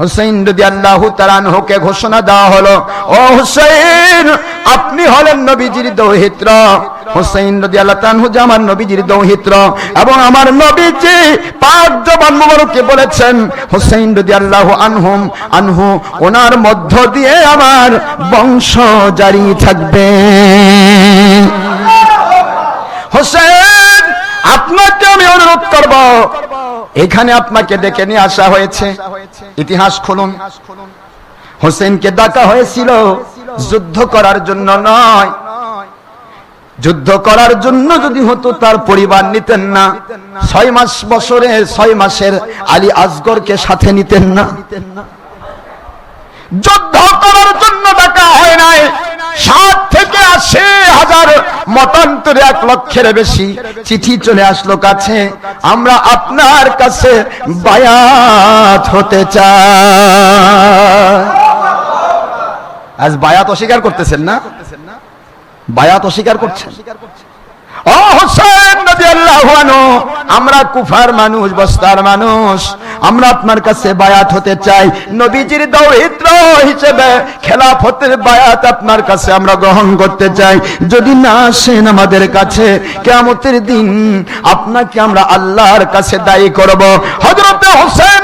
হুসাইন যদি আল্লাহ তালানহকে ঘোষণা দেওয়া হলো, ও হুসাইন, আপনি হলেন নবীজির দৌহিত্র। হুসাইন রদি আল্লাহ তানহু যে আমার নবীজির দৌহিত্র এবং আমার নবীজি পাক জবান মুবারকে বলেছেন, হুসাইন রদি আল্লাহ আনহুম, আনহু, ওনার মধ্য দিয়ে আমার বংশ জারি থাকবে। হোসেন আপনাকে আমি অনুরোধ করব এখানে আপনাকে ডেকে নিয়ে আসা হয়েছে। ইতিহাস খুলুন। হোসেনকে ডাকা হয়েছিল যুদ্ধ করার জন্য নয়। যুদ্ধ করার জন্য যদি হতো, তার পরিবার নিতেন না। ছয় মাস বছরে, ছয় মাসের আলী আসগরকে সাথে নিতেন না। যুদ্ধ করার জন্য ডাকা হয় নাই ষাট থেকে আশি হাজার মতান্তরে এক লক্ষের বেশি চিঠি চলে আসলো কাছে। আমরা আপনার কাছে বায়াত হতে চাই। আজ বায়াত অস্বীকার করতেছেন না? বায়াত অস্বীকার করছেন? আমরা কুফার মানুষ, বস্তার মানুষ। আমরা আপনার কাছে বায়াত হতে চাই। নবীজির দৌহিত্র হিসেবে খেলাফতের বায়াত আপনার কাছে আমরা গ্রহণ করতে চাই। যদি না আসেন আমাদের কাছে, কিয়ামতের দিন আপনাকে আমরা আল্লাহর কাছে দায়ী করব। হযরত হোসেন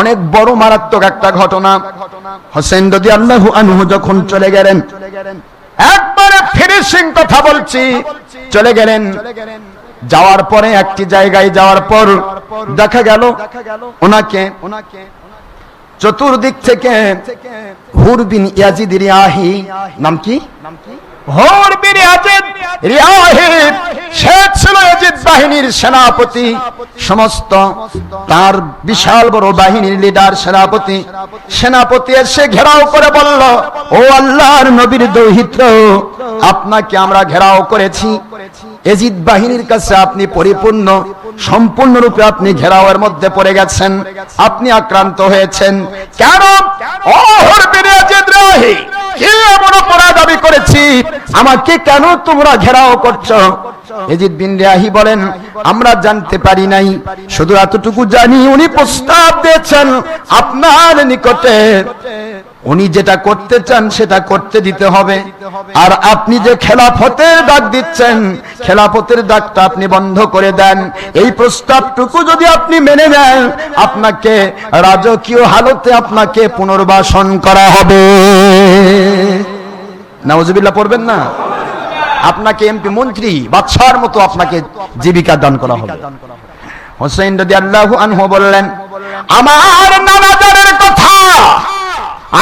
অনেক বড় মারাত্মক একটা ঘটনা। হোসেন যদি আল্লাহ আনহু যখন চলে গেলেন, একবারে ফিনিশিং কথা বলছি, চলে গেলেন। যাওয়ার পরে একটি জায়গায় যাওয়ার পর দেখা গেল ওনাকে ওনাকে চতুর্দিক থেকে হুর বিন ইয়াজিদ রিয়াহি, নাম কি? হুর বিন ইয়াজিদ রিয়াহি সে ছিল ইয়াজিদ বাহিনীর সেনাপতি। সমস্ত তার বিশাল বড় বাহিনীর লিডার সেনাপতি। সেনাপতি এসে ঘেরাও করে বলল ও আল্লাহর নবীর দৌহিত্র আপনাকে আমরা ঘেরাও করেছি। এজিদ বাহিনীর কাছে আপনি পরিপূর্ণ সম্পূর্ণরূপে আপনি ঘেরাওয়ের মধ্যে পড়ে গেছেন। আপনি আক্রান্ত হয়েছেন। কেন? ও হরবিন এজিদ রাহি কি এমন অপরাধ আমি করেছি। আমাকে কেন তোমরা ঘেরাও করছ? এজিদ বিন রিয়াহি বলেন, আমরা জানতে পারি নাই। শুধু এতটুকু জানি, উনি প্রস্তাব দিয়েছেন আপনার নিকটে। উনি যেটা করতে চান, সেটা করতে দিতে হবে। আর আপনি যে খেলাফতের ডাক দিচ্ছেন, খেলাফতের ডাকটা আপনি বন্ধ করে দেন। এই প্রস্তাবটুকু যদি আপনি মেনে নেন, আপনাকে রাজকীয় হালতে আপনাকে পুনর্বাসন করা হবে। নাউজুবিল্লাহ পড়বেন না? আপনাকে এমপি মন্ত্রী, বাদশার মতো আপনাকে জীবিকা দান করা হবে। হোসেন রদি আল্লাহ আনহু বললেন, আমার নানা জানের কথা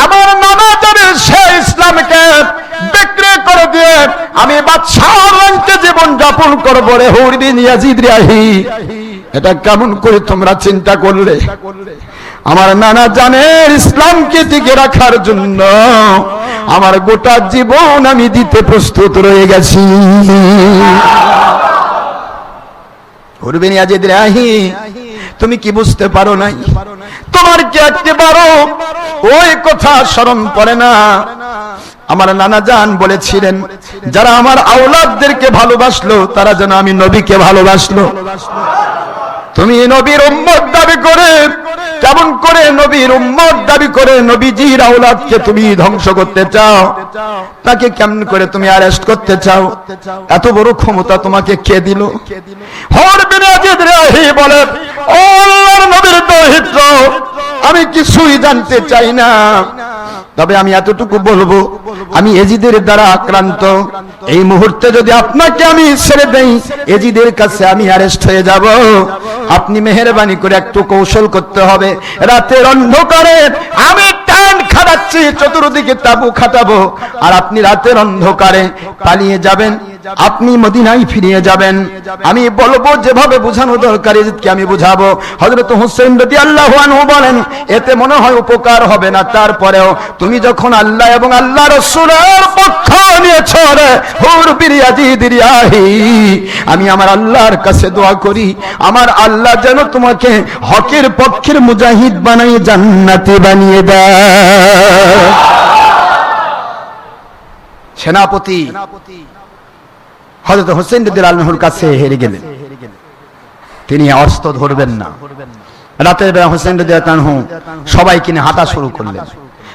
আমার নানা জানের সে ইসলামকে বিক্রি করে দিয়ে আমি রঙকে জীবন যাপন করব রে হুরবিন এটা কেমন করে তোমরা চিন্তা করলে? আমার নানা জানের ইসলামকে টিকে রাখার জন্য আমার গোটা জীবন আমি দিতে প্রস্তুত রয়ে গেছি। হুরবিন ইয়াজিদ রাহি তুমি কি বুঝতে পারো নাই? তোমার কি একেবারও ওই কথা স্মরণ পড়ে না। আমার নানা জান বলেছিলেন, যারা আমার আওলাদদেরকে ভালোবাসলো, তারা যেন আমি নবীকে ভালোবাসলো। তুমি নবীর উম্মত দাবি করে, কেমন করে নবীর উম্মত দাবি করে নবীজির আওলাদকে তুমি ধ্বংস করতে চাও? তাকে কেমন করে তুমি অ্যারেস্ট করতে চাও? এত বড় ক্ষমতা তোমাকে কে দিল? হর বিন আজিদ রাহি বলে আমি কিছুই জানতে চাই না। তবে আমি এতটুকু বলব, আমি এজিদের দ্বারা আক্রান্ত। এই মুহূর্তে যদি আপনাকে আমি ছেড়ে দেই, এজিদের কাছে আমি অ্যারেস্ট হয়ে যাব। আপনি মেহরবানি করে একটু কৌশল করতে হবে। রাতের অন্ধকারে আমি টান খাটাচ্ছি, চতুর্দিকে তাবু খাটাবো। আর আপনি রাতের অন্ধকারে পালিয়ে যাবেন। আপনি মদিনায় ফিরিয়ে যাবেন। আমি বলব যেভাবে বোঝানো দরকার এজিদকে আমি বুঝাবো। হযরত হুসেন রাদিয়াল্লাহু আনহু বলেন এতে মনে হয় উপকার হবে না তারপরেও তুমি যখন আল্লাহ এবং আল্লাহ রাসূলের পক্ষ নিয়েছো রে হুর বিরিয়াজিদ আমি আমার আল্লাহর কাছে দোয়া করি আমার আল্লাহ যেন তোমাকে হকের পক্ষের মুজাহিদ বানাই জান্নাতি বানিয়ে দেয়। সেনাপতি। হজরত হোসেন রদিল আল্লাহর কাছে হেরে গেলেন। তিনি অস্ত্র ধরবেন না। রাতের বেলা হোসেন রদিয়াহু সবাই কিনে হাঁটা শুরু করলেন।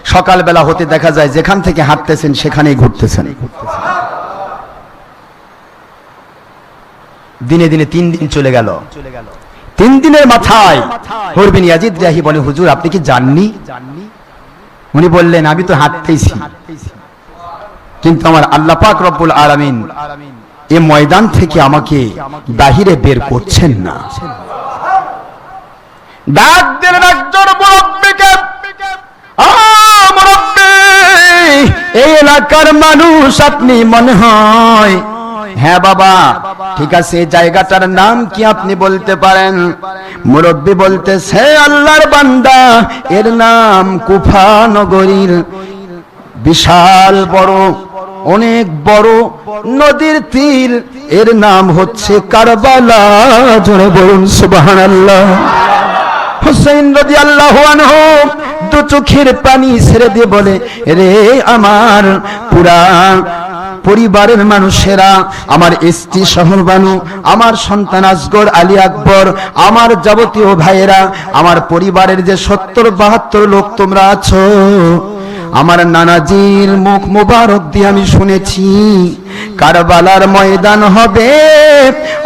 সকালবেলা হতে দেখা যায় যেখান থেকে হাঁটতেছেন সেখানেই ঘুরতেছেন। দিনে দিনে তিন দিন চলে গেল। তিন দিনের মাথায় হরবিন ইয়াজিদ রাহি বলে, হুজুর, আপনি কি জাননি? উনি বললেন, আমি তো হাঁটতেইছি কিন্তু আমার আল্লাহ পাক রব্বুল আলামিন এ ময়দান থেকে আমাকে বাহিরে বের করছেন না। এই এলাকার মানুষ আপনি মনে হয় হ্যাঁ বাবা, ঠিক আছে, জায়গাটার নাম কি আপনি বলতে পারেন? মুরব্বী বলতেছে, আল্লাহর বান্দা, এর নাম কুফা নগরীর, বিশাল বড় অনেক বড় নদীর তীর। এর নাম হচ্ছে কারবালা। জোরে বলুন, সুবহানাল্লাহ। হুসাইন রাদিয়াল্লাহু আনহু দু চোখের পানি ছেড়ে দিয়ে বলে, রে আমার পুরা পরিবারের মানুষেরা, আমার স্ত্রী বানু, আমার সন্তান আসগর আলী আকবর, আমার যাবতীয় ভাইয়েরা, আমার পরিবারের যে সত্তর বাহাত্তর লোক তোমরা আছো। আমার নানাজির মুখ মুবারক দিয়ে আমি শুনেছি, কারবালার ময়দান হবে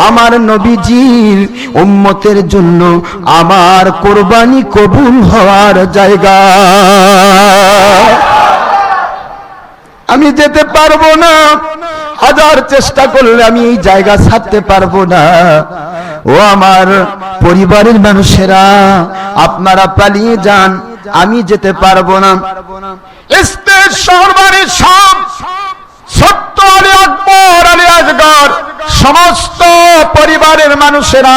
আমার নবীজির উম্মতের জন্য। আমার কোরবানি কবুল হওয়ার জায়গা। আমি যেতে পারব না, হাজার চেষ্টা করলে আমি এই জায়গা ছাড়তে পারব না। ও আমার পরিবারের মানুষেরা, আপনারা পালিয়ে যান আমি যেতে পারব না। স্টেজ সব সত্য আলী আকবর আলী সমস্ত পরিবারের মানুষেরা,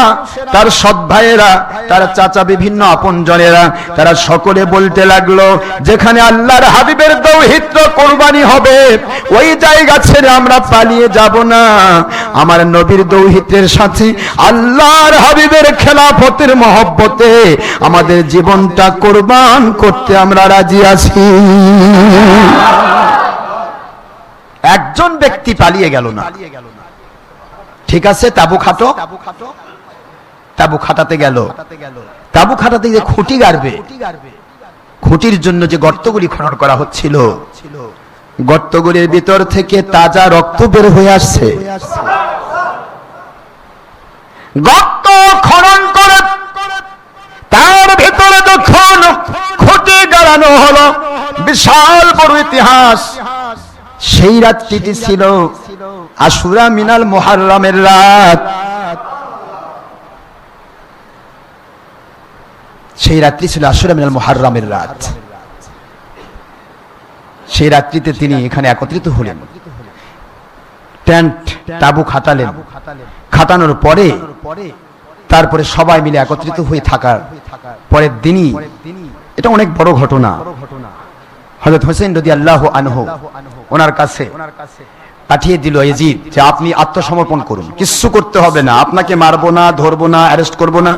তার সৎ ভাইয়েরা, তার চাচা বিভিন্ন আপনজনেরা, তারা সকলে বলতে লাগল, যেখানে আল্লাহর হাবিবের দৌহিত্র কোরবানি হবে, ওই জায়গা ছেড়ে আমরা পালিয়ে যাব না। আমার নবীর দৌহিত্রের সাথে আল্লাহর হাবিবের খেলাফতের মহব্বতে আমাদের জীবনটা কোরবান করতে আমরা রাজি আছি। একজন ব্যক্তি পালিয়ে গেল না। ঠিক আছে, তাবু খাটো। তাবু খাটাতে গেল। তাবু খাটাতে গিয়ে খুঁটি গাড়বে। খুঁটির জন্য যে গর্তগুলি খনন করা হচ্ছিল, গর্তগুলির ভিতর থেকে তাজা রক্ত বের হয়ে আসছে। গর্ত খনন করে তার ভিতরে যখন খুঁটি গাড়ানো হলো, বিশাল বড় ইতিহাস। সেই রাত্রিটি ছিল আশুরা মিনাল মোহাররমের রাত। সেই রাত্রি ছিল আশুরা মিনাল মোহাররমের রাত। সেই রাত্রিতে তিনি এখানে একত্রিত হলেন। টেন্ট তাবু খাটালেন। খাটানোর পরে তারপরে সবাই মিলে একত্রিত হয়ে থাকার পরের দিনই এটা অনেক বড় ঘটনা। হজরত হোসেন রদি আল্লাহ আনহু ওনার কাছে পাঠিয়ে দিল এজিদ যে আপনি আত্মসমর্পণ করুন। কিচ্ছু করতে হবে না। আপনাকে মারবো না, ধরবো না, অ্যারেস্ট করব না।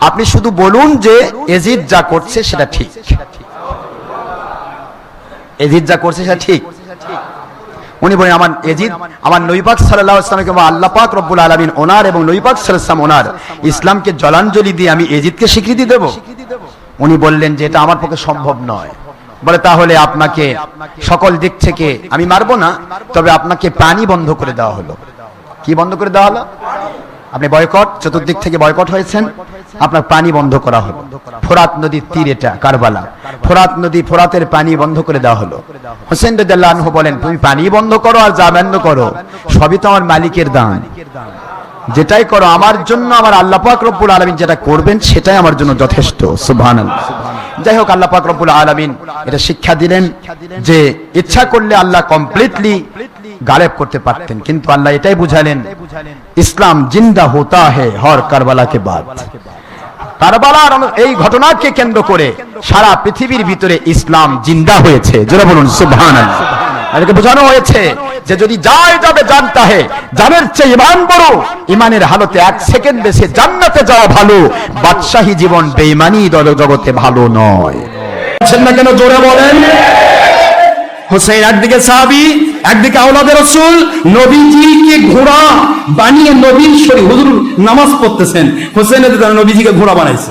আপনি শুধু বলুন যে এজিদ যা করছে সেটা ঠিক। এজিদ যা করছে সেটা ঠিক। উনি বলেন, আমার এজিদ আমার নৈপাক সাল্লাহ ইসলামকে আল্লাহ পাক রব্বুল আলমিন ওনার এবং নৈপাক সাল্লাম ওনার ইসলামকে জলাঞ্জলি দিয়ে আমি এজিদকে স্বীকৃতি দেব। উনি বললেন যে এটা আমার পক্ষে সম্ভব নয়। বলে, তাহলে আপনাকে সকল দিক থেকে আমি মারবো না, তবে আপনাকে পানি বন্ধ করে দেওয়া হলো। কি বন্ধ করে দেওয়া হলো? আপনি বয়কট, চতুর্দিক থেকে বয়কট হয়েছেন, আপনার পানি বন্ধ করা হলো। ফোরাত নদীর তীর এটা, কারবালা। ফোরাত নদী ফোরাতের পানি বন্ধ করে দেওয়া হলো। হোসেন রদাল্লাহ বলেন, তুমি পানি বন্ধ করো আর যা বন্ধ করো, সবই তো আমার মালিকের দান। যেটাই করো, আমার জন্য আমার আল্লাহ পাক রব্বুল আলমিন যেটা করবেন, সেটাই আমার জন্য যথেষ্ট। সুবহানাল্লাহ। যাই হোক আল্লাহ পাকরবুল আলমিন এটা শিক্ষা দিলেন যে ইচ্ছা করলে আল্লাহ কমপ্লিটলি গালেব করতে পারতেন। কিন্তু আল্লাহ এটাই বুঝালেন, ইসলাম জিন্দা হোতা হে হর কারবালাকে বাদ। কারবালার এই ঘটনাকে কেন্দ্র করে সারা পৃথিবীর ভিতরে ইসলাম জিন্দা হয়েছে। যেটা বলুন সুবহান এটাকে বোঝানো হয়েছে যে যদি যায় যাবে জানতা হে জানের চেয়ে ইমান বড় ইমানের হালতে এক সেকেন্ড বেশি জান্নাতে যাওয়া ভালো। বাদশাহী জীবন বেইমানি দল জগতে ভালো নয়। না কেন? জোরে বলেন। হোসেন একদিকে সাহাবি, একদিকে আওলাদের রসুল। নবীজিকে ঘোড়া বানিয়ে নবীর শরীর হুজুর নামাজ পড়তেছেন। হোসেন নবীজিকে ঘোড়া বানাইছে।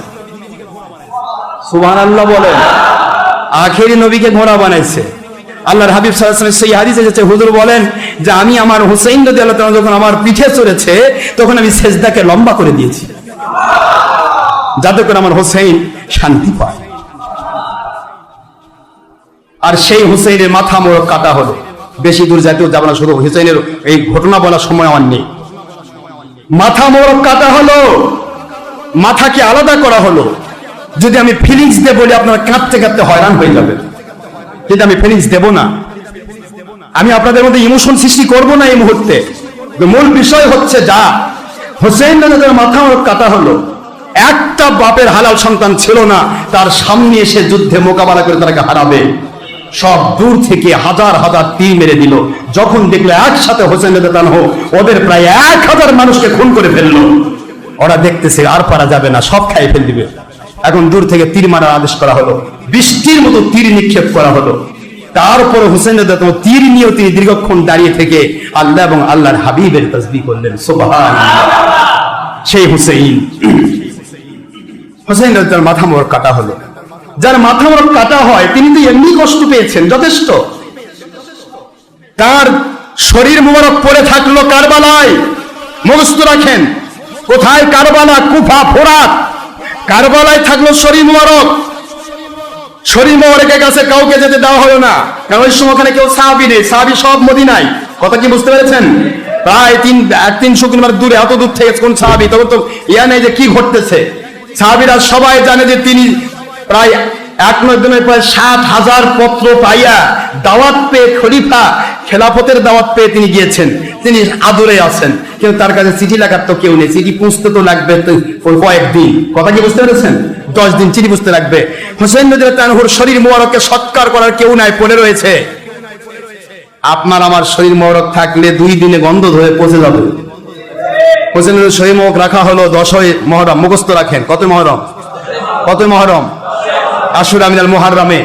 সুবহান আল্লাহ বলেন। আখেরি নবীকে ঘোড়া বানাইছে। আল্লাহর হাবিব সাল্লাল্লাহু সেই হাদিসে এসেছে, হুজুর বলেন যে আমি আমার হোসেন রাদিয়াল্লাহু তাআলা যখন আমার পিঠে চড়েছে, তখন আমি সেজদাকে লম্বা করে দিয়েছি। যাতে করে আমার হোসেন শান্তি পায়। আর সেই হুসেইনের মাথা মোড়ক কাটা হলো, বেশি দূর যাইতেও যাব না, শুধু হুসেইনের এই ঘটনা বলার সময় আমার নেই। মাথা মোড়ক কাটা হলো, মাথাকে আলাদা করা হলো। যদি আমি ফিলিংস দিয়ে বলি, আপনারা কাঁদতে কাঁদতে হয়রান হয়ে যাবে কিন্তু আমি ফিলিংস দেব না। আমি আপনাদের মধ্যে ইমোশন সৃষ্টি করব না এই মুহূর্তে। মূল বিষয় হচ্ছে যা। হোসেন রাজাদের মাথা মোড়ক কাটা হলো। একটা বাপের হালাল সন্তান ছিল না, তার সামনে এসে যুদ্ধে মোকাবেলা করে তাকে হারাবে। সব দূর থেকে হাজার হাজার তীর মেরে দিল। যখন দেখল একসাথে হোসেন রেদান হোক, ওদের প্রায় এক হাজার মানুষকে খুন করে ফেলল। ওরা দেখতেছে আর পারা যাবে না, সব খাই ফেল দিবে। এখন দূর থেকে তীর মারার আদেশ করা হলো। বৃষ্টির মতো তীর নিক্ষেপ করা হলো। তারপরে হোসেন তীর নিয়েও তিনি দীর্ঘক্ষণ দাঁড়িয়ে থেকে আল্লাহ এবং আল্লাহর হাবিবের তসবি করলেন। সুবহান সেই হুসেইন। হোসেন রাজার মাথা মোড় কাটা হলো। যার মাথা মোড় কাটা হয়, তিনি তো এমনি কষ্ট পেয়েছেন, যথেষ্ট। তার শরীর মোবারক পড়ে থাকল কারবালায়। মুখস্থ রাখেন। কোথায় কারবালা? কুফা, ফোরাত। কারবালায় থাকল শরীর মোবারক। শরীর মোবারকের কাছে কাউকে যেতে দেওয়া হলো না। কারণ ওই সময় ওখানে কেউ সাহাবি নেই, সাহাবি সব মদিনায়। কথা কি বুঝতে পেরেছেন? প্রায় তিন, এক তিনশো কিলোমিটার দূরে, এত দূর থেকে কোন সাহাবি, তখন তো ইয়া নেই যে কি ঘটতেছে। সাহাবিরা সবাই জানে যে তিনি প্রায় এক নয় দিনের প্রায় সাত হাজার পত্র পাইয়া দাওয়াত পেয়ে খলিফা, খেলাফতের দাওয়াত পেয়ে তিনি গিয়েছেন। তিনি আদরে আছেন। কিন্তু তার কাছে চিঠি লেখার তো কেউ নেই। চিঠি পুষতে তো লাগবে কয়েকদিন। কথা কি বুঝতে পেরেছেন? দশ দিন চিঠি বুঝতে লাগবে। হোসেন নদীর তানহুর শরীর মোবারককে সৎকার করার কেউ নাই, পড়ে রয়েছে। আপনার আমার শরীর মোবারক থাকলে দুই দিনে গন্ধ ধরে পচে যাবে। হোসেন শরীর মোবারক রাখা হলো দশই মহরম। মুখস্থ রাখেন। কত মহরম? কত মহরম? আশুর আমিনাল মোহারমে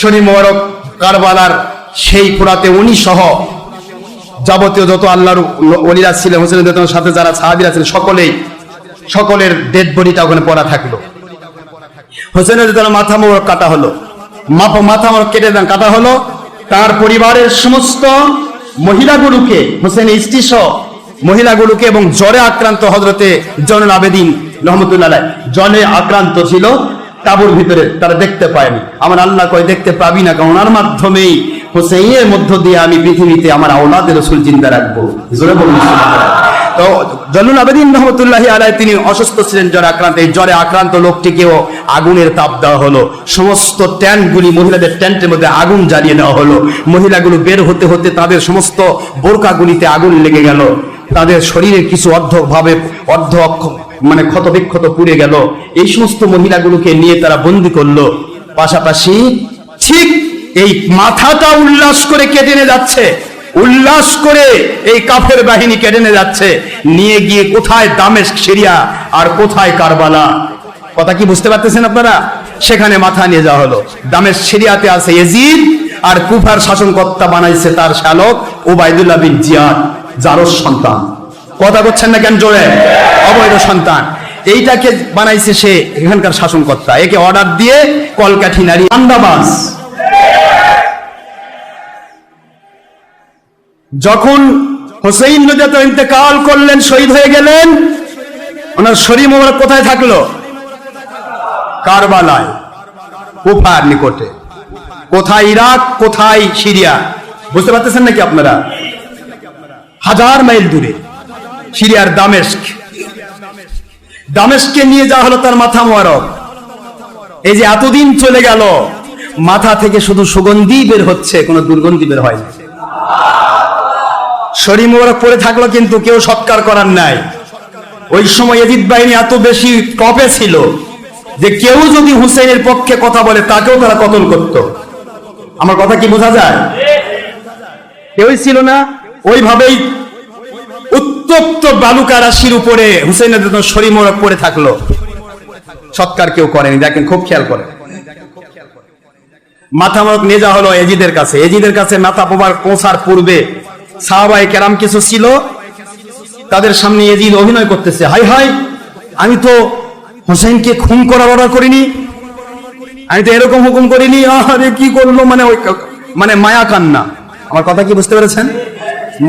শরীর মোবারক কারবালার সেই ফুরাতে উনি সহ যাবতীয় যত আল্লাহর অলিরা ছিলেন হোসেন সাথে যারা সাহাবিরা ছিলেন সকলেই, সকলের ডেড বডিটা ওখানে পড়া থাকল। হোসেন দেতনের মাথা মোবারক কাটা হলো। মাথা মোবারক কেটে দেন, কাটা হলো। তার পরিবারের সমস্ত মহিলাগুলোকে, হোসেন স্ত্রী সহ মহিলাগুলোকে এবং জ্বরে আক্রান্ত হজরতে জনুল আবেদিন রহমতুল্লাহ জলে আক্রান্ত ছিল। তাবুর ভিতরে তারা দেখতে পায়নি। আমার আল্লাহ কয়, দেখতে পাবি না, কারণ ওনার মাধ্যমেই হোসেনের মধ্য দিয়ে আমি পৃথিবীতে আমার আওলাদের রসুল জিন্দা রাখব। তো জলুল আবেদিন রহমতুল্লাহ তিনি অসুস্থ ছিলেন আক্রান্ত। এই জ্বরে আক্রান্ত লোকটিকেও আগুনের তাপ দেওয়া হলো। সমস্ত মহিলাদের মধ্যে আগুন জ্বালিয়ে দেওয়া হলো। মহিলাগুলো বের হতে হতে তাদের সমস্ত আগুন লেগে গেল। তাদের শরীরের কিছু অর্ধ ভাবে অর্ধ মানে ক্ষত বিক্ষত পুড়ে গেল। এই সমস্ত মহিলাগুলোকে নিয়ে তারা বন্দি করল। পাশাপাশি ঠিক এই মাথাটা উল্লাস করে কেটে নিয়ে যাচ্ছে। উল্লাস করে এই কাফের বাহিনী কেটে নিয়ে যাচ্ছে। নিয়ে গিয়ে কোথায় দামেশ সিরিয়া আর কোথায় কারবালা? কথা কি বুঝতে পারতেছেন আপনারা? সেখানে মাথা নিয়ে যাওয়া হলো। দামেশ সিরিয়াতে আছে এজিদ আর কুফার শাসনকর্তা বানাইছে তার শালক ওবায়দুল্লাহ বিন জিয়াদ জারস সন্তান। কথা বলছেন না কেন জোরে? অবৈধ সন্তান। এইটাকে বানাইছে সে এখানকার শাসনকর্তা। একে অর্ডার দিয়ে কলকাঠি নারী আন্দাবাস যখন হোসেইন নদী তো ইন্তেকাল করলেন, শহীদ হয়ে গেলেন, ওনার শরীর মোবারক কোথায় থাকল? কারবালায়, কুফার নিকটে। কোথায় ইরাক, কোথায় সিরিয়া? বুঝতে পারতেছেন নাকি আপনারা? হাজার মাইল দূরে। সিরিয়ার দামেস্ক। দামেস্ককে নিয়ে যাওয়া হলো তার মাথা মোয়ারক এই যে এতদিন চলে গেল, মাথা থেকে শুধু সুগন্ধি বের হচ্ছে, কোনো দুর্গন্ধি বের হয়নি শরীর মোবারক পরে থাকল কিন্তু কেউ সৎকার করার নাই। ওই সময় এজিদ বাহিনী এত বেশি কপে ছিল যে কেউ যদি হুসেনের পক্ষে কথা বলে, তাকেও তারা কতল করত। আমার কথা কি বোঝা যায়? কেউই ছিল না। ওইভাবেই উত্তপ্ত বালুকা রাশির উপরে জন্য শরীর মোবারক পড়ে থাকল। সৎকার কেউ করেনি, দেখেন খুব খেয়াল করে। মাথা মোড়ক নিয়ে যাওয়া হলো এজিদের কাছে। এজিদের কাছে মাথা পোবার পৌঁছার পূর্বে সাহাবাই কেরাম কিছু ছিল। তাদের সামনে এজিদ অভিনয় করতেছে। হাই হাই, আমি তো হোসেনকে খুন করার অর্ডার করিনি। আমি তো এরকম হুকুম করিনি। আরে কি করল? মানে ওই মানে মায়া কান্না। আমার কথা কি বুঝতে পেরেছেন?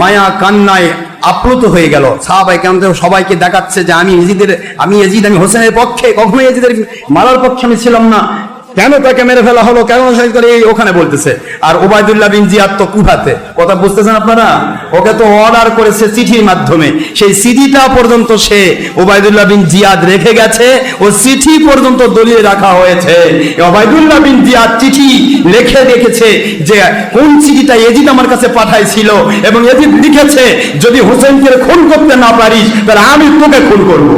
মায়া কান্নায় আপ্লুত হয়ে গেল। সাহাবাই কেন সবাইকে দেখাচ্ছে যে আমি এজিদের আমি এজিদ আমি হোসেনের পক্ষে, কখনো এজিদের মারার পক্ষে আমি ছিলাম না। কেন তাকে মেরে ফেলা হলো? কেন শহীদ করে এই ওখানে বলতেছে? আর ওবায়দুল্লাহ বিন জিয়াদ তো কুফাতে? কথা বুঝতেছেন আপনারা? ওকে তো অর্ডার করেছে চিঠির মাধ্যমে। সেই চিঠিটা পর্যন্ত সে ওবায়দুল্লাহ বিন জিয়াদ রেখে গেছে। ও চিঠি পর্যন্ত দলিয়ে রাখা হয়েছে। ওবায়দুল্লাহ বিন জিয়াদ চিঠি লিখে রেখেছে যে কোন চিঠিটা এজিদ আমার কাছে পাঠাইছিল এবং এজিদ লিখেছে, যদি হোসেনকে খুন করতে না পারিস, তাহলে আমি তোকে খুন করব।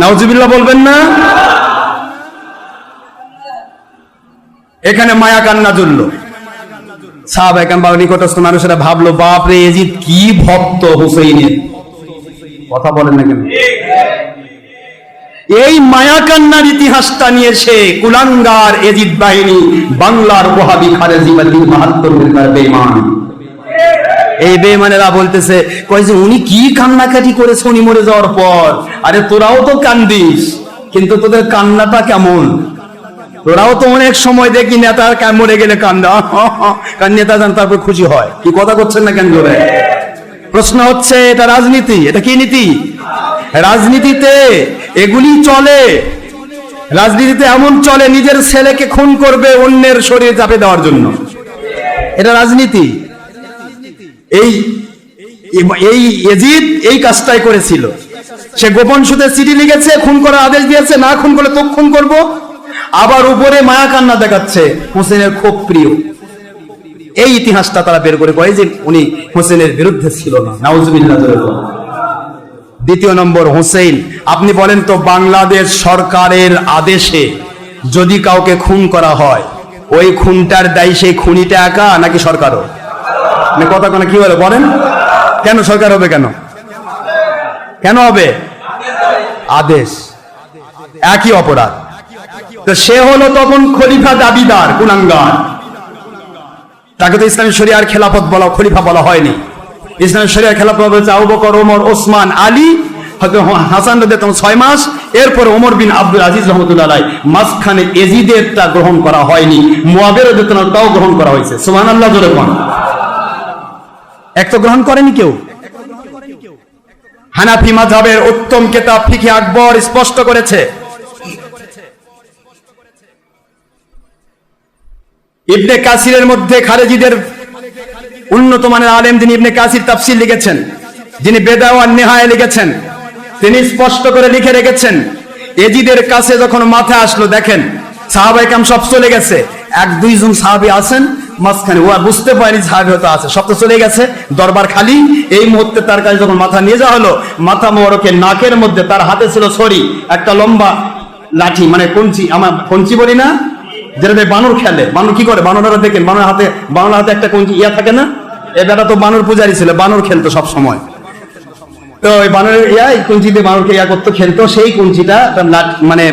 নাউজুবিল্লাহ বলবেন না? এখানে মায়া কান্না জ্বলল সাহাবাইকান বা নিকটস্থ মানুষেরা ভাবলো বাপ রে এজিদ কি ভক্ত হুসেইনের? কথা বলেন না কেন? এই মায়া কান্নার ইতিহাসটা নিয়ে সে কুলাঙ্গার এজিদ বাহিনী বাংলার ওহাবি খারেজিবাদী মাহাত্মদের বেমান এই বেমানেরা বলতেছে, কয় যে উনি কি কান্নাকাটি করেছে উনি মরে যাওয়ার পর? আরে তোরাও তো কান্দিস, কিন্তু তোদের কান্নাটা কেমন? তোরাও তো অনেক সময় দেখি নেতা কা- মরে গেলে কান্দা। কারণ নেতা যান তারপর খুশি হয়। কি কথা করছেন না কেন জোরে প্রশ্ন হচ্ছে, এটা রাজনীতি? এটা কি নীতি? রাজনীতিতে এগুলি চলে। রাজনীতিতে এমন চলে, নিজের ছেলেকে খুন করবে অন্যের শরীরে চাপে দেওয়ার জন্য। এটা রাজনীতি। এই এই এজিদ এই কাজটাই করেছিল। সে গোপন সুদের চিঠি লিখেছে, খুন করার আদেশ দিয়েছে, না খুন করলে তো খুন করব। আবার উপরে মায়া কান্না দেখাচ্ছে হোসেনের খুব প্রিয়। এই ইতিহাসটা তারা বের করে কয় যে উনি হোসেনের বিরুদ্ধে ছিল না। দ্বিতীয় নম্বর, হোসেন, আপনি বলেন তো বাংলাদেশ সরকারের আদেশে যদি কাউকে খুন করা হয়, ওই খুনটার দায়ী সেই খুনিটা একা নাকি সরকারও? মানে কথা কোনো কি বলে? বলেন। কেন সরকার হবে কেন? কেন হবে? আদেশ। একই অপরাধ। তো সে হলো তখন খলিফা দাবিদার কুলাঙ্গার তাকে তো ইসলামী শরিয়ার খেলাফত বলা, খলিফা বলা হয়নি। ইসলামী শরিয়ার খেলাফত ওমর, ওসমান, আলী হাসান রদে ছয় মাস। এরপরে ওমর বিন আব্দুল আজিজ রহমতুল্লাহ মাঝখানে এজিদেরটা গ্রহণ করা হয়নি। মুয়াবের তাও গ্রহণ করা হয়েছে। সুমান আল্লাহ জোরে এক তো গ্রহণ করেনি কেউ? হানাফি মাযহাবের উত্তম কেতাব ফিকি আকবর স্পষ্ট করেছে। ইবনে কাসিরের মধ্যে খারেজিদের উন্নত মানের আলেম যিনি ইবনে কাসির তাফসির লিখেছেন, যিনি বেদাওয়ান নেহায় লিখেছেন, তিনি স্পষ্ট করে লিখে রেখেছেন, এজিদের কাছে যখন মাথা আসলো, দেখেন সাহাবাই কাম সব চলে গেছে। এক দুইজন সাহাবি আছেন, মাঝখানে ও বুঝতে পারেনি সাহাবি হয়তো আছে। সব তো চলে গেছে, দরবার খালি। এই মুহূর্তে তার কাছে যখন মাথা নিয়ে যাওয়া হলো, মাথা মোড়কে নাকের মধ্যে তার হাতে ছিল ছড়ি, একটা লম্বা লাঠি মানে কঞ্চি, আমার কঞ্চি বলি না দিয়ে বানর খেলে। বানর কি করে? বানররা দেখেন বানর হাতে বানর হাতে একটা কঞ্চি ইয়া থাকে না? এ বেটা তো বানর পূজারি ছিল, বানর খেলতো সব সময় তো ওই বানরের ইয়া এই কুঞ্চি দিয়ে বানরকে ইয়া করতো, খেলতো। সেই কুঞ্চিটা মানে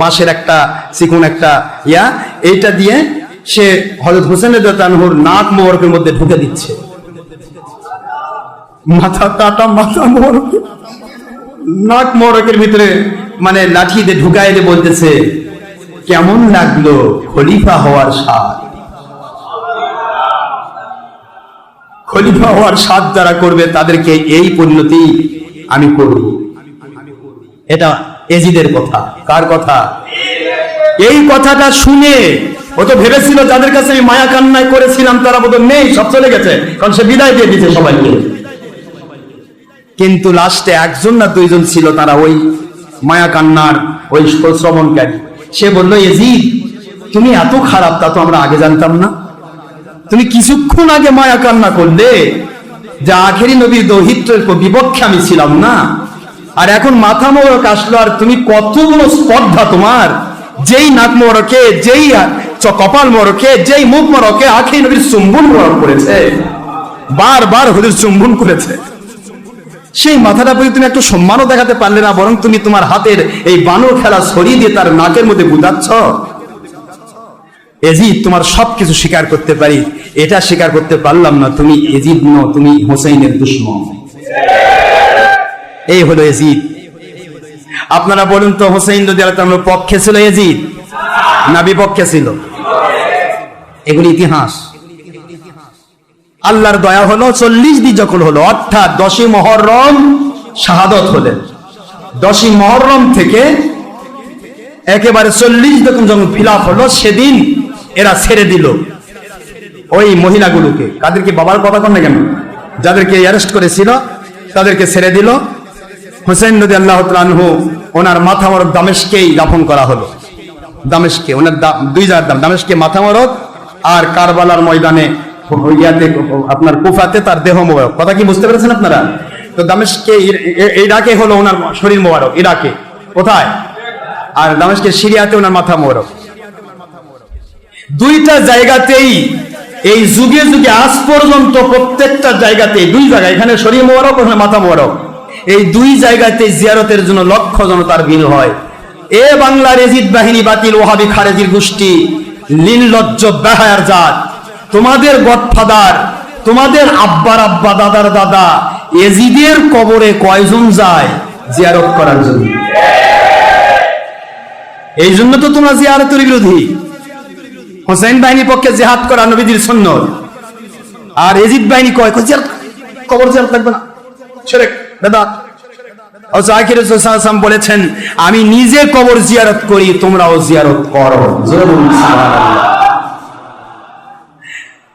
বাঁশের একটা, চিকুন একটা ইয়া, এইটা দিয়ে সে হজরত হোসেনের তানহুর নাক মোহরকের মধ্যে ঢুকে দিচ্ছে। মাথা কাটা মাথা মোহরক নাক মোহরকের ভিতরে মানে লাঠি দিয়ে ঢুকাই দিয়ে বলতেছে কেমন লাগল খলিফা হওয়ার স্বাদ? খলিফা হওয়ার স্বাদ যারা করবে, তাদেরকে এই পরিণতি আমি করব এটা এজিদের কথা। কার কথা? এই কথাটা শুনে ও তো ভেবেছিল, যাদের কাছে আমি মায়া কান্নায় করেছিলাম, তারা বোধ নেই, সব চলে গেছে, কারণ সে বিদায় দিয়ে দিয়েছে সবাইকে। কিন্তু লাস্টে একজন না দুইজন ছিল, তারা ওই মায়া কান্নার, ওই শ্রবণকারী সে বলল এজিদ তুমি এত খারাপ, তা তো আমরা আগে জানতাম না। তুমি কিছুক্ষণ আগে মায়া কান্না করলে, যে আখেরি নবীর দৌহিত্রের বিপক্ষে আমি ছিলাম না। আর এখন মাথা মোড়ক আসলো, আর তুমি কতগুলো স্পর্ধা তোমার। যেই নাক মোড়কে যেই কপাল মোড়কে যেই মুখ মোড়কে আখেরি নবীর চুম্বন মোড়ক করেছে। বারবার হুজুর চুম্বন করেছে। সেই মাথাটা প্রতি তুমি একটু সম্মানও দেখাতে পারলে না, বরং তুমি তোমার হাতের এই বানর খেলা ছড়িয়ে দিয়ে তার নাকের মধ্যে বুঝাচ্ছ এজিদ, তোমার সবকিছু স্বীকার করতে পারি। এটা স্বীকার করতে পারলাম না, তুমি এজিদ ন তুমি হোসেইনের দুশ্মন। এই হলো এজিদ। আপনারা বলুন তো, হোসেইন যদি আল্লাহ পক্ষে ছিল এজিদ? না বিপক্ষে ছিল। এগুলি ইতিহাস। আল্লাহর দয়া হলো, চল্লিশ দিন যখন হলো, অর্থাৎ দশই মহরম শাহাদত হলেন। দশই মহরম থেকে একেবারে চল্লিশ যখন যখন ফিলাপ হলো, সেদিন এরা ছেড়ে দিল ওই মহিলাগুলোকে। তাদেরকে বাবার কথা কন না কেন? যাদেরকে অ্যারেস্ট করেছিল, তাদেরকে ছেড়ে দিল। হোসেন নদী আল্লাহ আনহু, ওনার মাথা মরক দামেশকেই দাফন করা হলো। দামেশকে, ওনার দুই জায়গার দাম, দামেশকে মাথা মরক আর কারবালার ময়দানে ইয়াতে আপনার কুফাতে তার দেহ মোবারক। কথা কি বুঝতে পেরেছেন আপনারা? তো দামেশকে ইরাকে হলো ওনার শরীর মোবারক, ইরাকে। কোথায়? আর দামেশকে সিরিয়াতে ওনার মাথা মোবারক। দুইটা জায়গাতেই এই যুগে যুগে আজ পর্যন্ত প্রত্যেকটা জায়গাতে দুই জায়গা, এখানে শরীর মোবারক, ওখানে মাথা মোবারক। এই দুই জায়গাতে জিয়ারতের জন্য লক্ষ জনতার ভিড় হয়। এ বাংলার এজিদ বাহিনী বাতিল ওহাবি খারেজির গোষ্ঠী লীলজ্জ বেহায়ার জাত। তোমাদের গডফাদার তোমাদের আব্বার আব্বা, দাদার দাদা, এজিদের কবরে কয়জন যায় জিয়ারত করার জন্য? এই জন্য তো তোমরা জিয়ারতের বিরোধী। হোসেন বাহিনীর পক্ষে জেহাদ করা নবীজির সুন্নত। আর এজিদ বাহিনী কয় কবর জিয়ারত লাগবে না? ছেড়ে দাদা। জাকির সাল্লাম বলেছেন, আমি নিজে কবর জিয়ারত করি, তোমরাও জিয়ারত করো।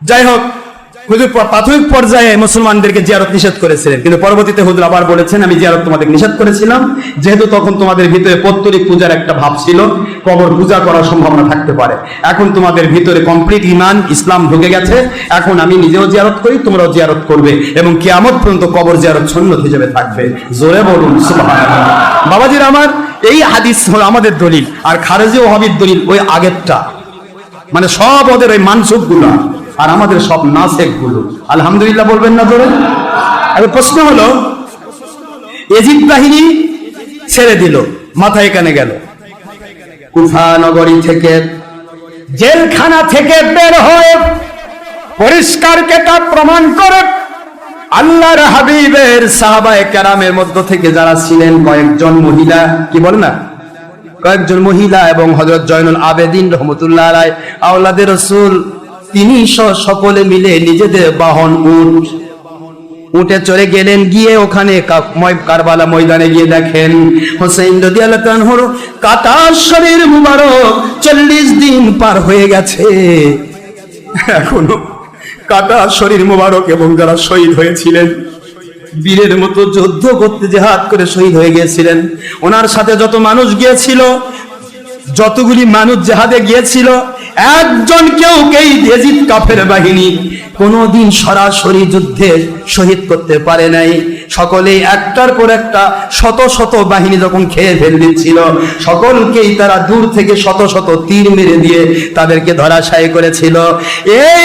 যাই হোক হুজুর প্রাথমিক পর্যায়ে মুসলমানদেরকে জিয়ারত নিষেধ করেছিলেন। কিন্তু পরবর্তীতে হুজুর আবার বলেছেন, আমি জিয়ারত তোমাদের নিষেধ করেছিলাম। যেহেতু তখন তোমাদের ভিতরে পত্তরিক পূজার একটা ভাব ছিল, কবর পূজা করার সম্ভাবনা থাকতে পারে। এখন তোমাদের ভিতরে কমপ্লিট ইমান ইসলাম ঢুকে গেছে। এখন আমি নিজেও জিয়ারত করি, তোমরাও জিয়ারত করবে এবং কেয়ামত পর্যন্ত কবর জিয়ারত সুন্নত হিসেবে থাকবে। জোরে বলুন বাবাজির, আমার এই হাদিস হলো আমাদের দলিল। আর খারেজি ওহাবির দলিল ওই আগেরটা। মানে সব ওদের ওই মানসুকগুলা আর আমাদের সব নাসেকগুলো আলহামদুলিল্লাহ বলবেন না ধরে এবার প্রশ্ন হলো এজিদ বাহিনী ছেড়ে দিল মাথা এখানে গেল। কুফা নগরী থেকে, জেলখানা থেকে বের হয়ে পরিষ্কার কেটা প্রমাণ করে আল্লাহর হাবিবের সাহাবায়ে কেরামের মধ্য থেকে যারা ছিলেন, কয়েকজন মহিলা, কি বলে না? কয়েকজন মহিলা এবং হজরত জয়নুল আবেদিন রহমতুল্লাহ রায় আওলাদের রসুল তিনি সকলে মিলে নিজেদের বাহন উঠ উঠে চলে গেলেন, গিয়ে ওখানে কারবালা ময়দানে গিয়ে দেখেন হোসেন রদি আল্লাহ তানহুর কাটা শরীর মুবারক চল্লিশ দিন পার হয়ে গেছে। এখনও কাটা শরীর মুবারক এবং যারা শহীদ হয়েছিলেন, বীরের মতো যুদ্ধ করতে জেহাদ করে শহীদ হয়ে গিয়েছিলেন। ওনার সাথে যত মানুষ গিয়েছিল, যতগুলি মানুষ জেহাদে গিয়েছিল একজন কেউ কেই দেজিত কাফের বাহিনী কোনোদিন সরাসরি যুদ্ধে শহীদ করতে পারে নাই। সকলেই একটার পর একটা শত শত বাহিনী যখন খেয়ে ফেল দিচ্ছিল সকলকেই তারা দূর থেকে শত শত তীর মেরে দিয়ে তাদেরকে ধরাশায়ী করেছিল। এই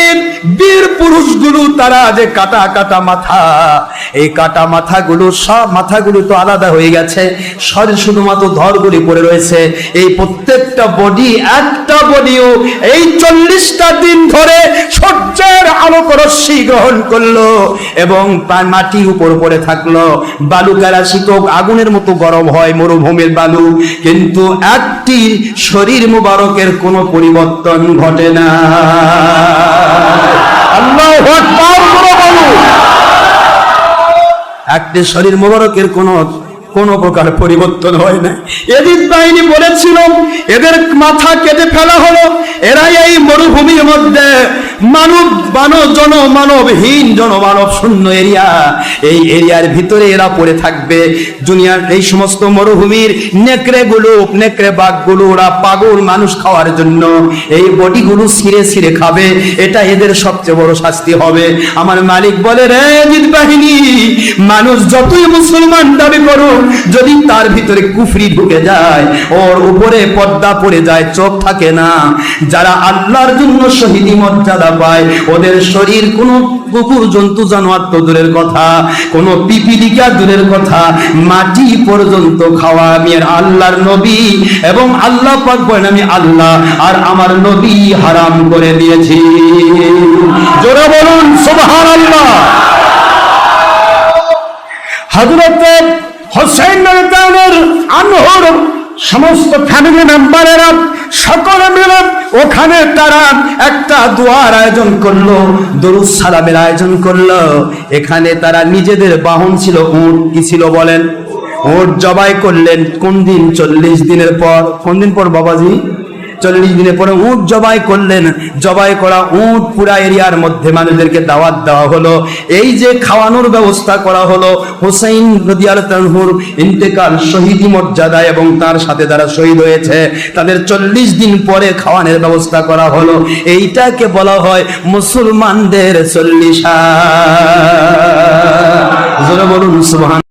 বীর পুরুষগুলো তারা যে কাটা কাটা মাথা, এই কাটা মাথাগুলো সব মাথাগুলো তো আলাদা হয়ে গেছে শরীর শুধুমাত্র ধরগুলি পড়ে রয়েছে। এই প্রত্যেকটা বডি, একটা বডিও এই চল্লিশটা দিন ধরে সূর্যের আলোক রশ্মি গ্রহণ করল এবং মাটির উপর পড়ে থাকল। বালুকারা শীতক আগুনের মতো গরম হয় মরুভূমির বালু। কিন্তু একটি শরীর মুবারকের কোনো পরিবর্তন ঘটে না। একটি শরীর মোবারকের কোন, কোনো প্রকার পরিবর্তন হয় না এদিক বাহিনী বলেছিল, এদের মাথা কেটে ফেলা হলো। এরাই এই মরুভূমির মধ্যে মানব মানব জন মানবহীন জনমানব শূন্য এরিয়া। এই এরিয়ার ভিতরে এরা পড়ে থাকবে। দুনিয়ার এই সমস্ত মরুভূমির নেকড়ে গুলো নেকড়ে বাঘগুলো ওরা পাগল মানুষ খাওয়ার জন্য এই বডিগুলো ছিঁড়ে ছিঁড়ে খাবে। এটা এদের সবচেয়ে বড় শাস্তি হবে। আমার মালিক বলে, রে জিত বাহিনী, মানুষ যতই মুসলমান দাবি করুক, যদি তার ভিতরে কুফরি ঢুকে যায়, ওর উপরে পর্দা পড়ে যায়, চোখ থাকে না। যারা আল্লাহর জন্য শহীদি মর্যাদা পায় ওদের শরীর কোনো কুকুর, জন্তু, জানোয়ার তো দূরের কথা। কোন পিপিলিকা দূরের কথা। মাটি পর্যন্ত খাওয়া আমি আর আল্লাহর নবী এবং আল্লাহ পাক বলেন, আমি আল্লাহ আর আমার নবী হারাম করে দিয়েছি। জোরে বলুন, সুবহানাল্লাহ। হযরতে হোসেন রাদিয়াল্লাহু আনহুর সমস্ত ফ্যামিলি মেম্বারেরা সকলে মিলে ওখানে তারা একটা দোয়ার আয়োজন করল, দরুদ সালামের আয়োজন করল। এখানে তারা নিজেদের বাহন ছিল উট, কি ছিল বলেন? উট জবাই করলেন, কোন দিন চল্লিশ দিনের পর? কোন দিন পর, বাবাজি? চল্লিশ দিনের পরে উট জবাই করলেন। জবাই করা উট পুরা এরিয়ার মধ্যে মানুষদেরকে দাওয়াত দেওয়া হলো। এই যে খাওয়ানোর ব্যবস্থা করা হলো হোসেন নদিয়ার তানহুর ইন্তেকাল শহীদি মর্যাদা এবং তার সাথে যারা শহীদ হয়েছে, তাদের চল্লিশ দিন পরে খাওয়ানোর ব্যবস্থা করা হলো। এইটাকে বলা হয় মুসলমানদের চল্লিশা বলুন, সুবহান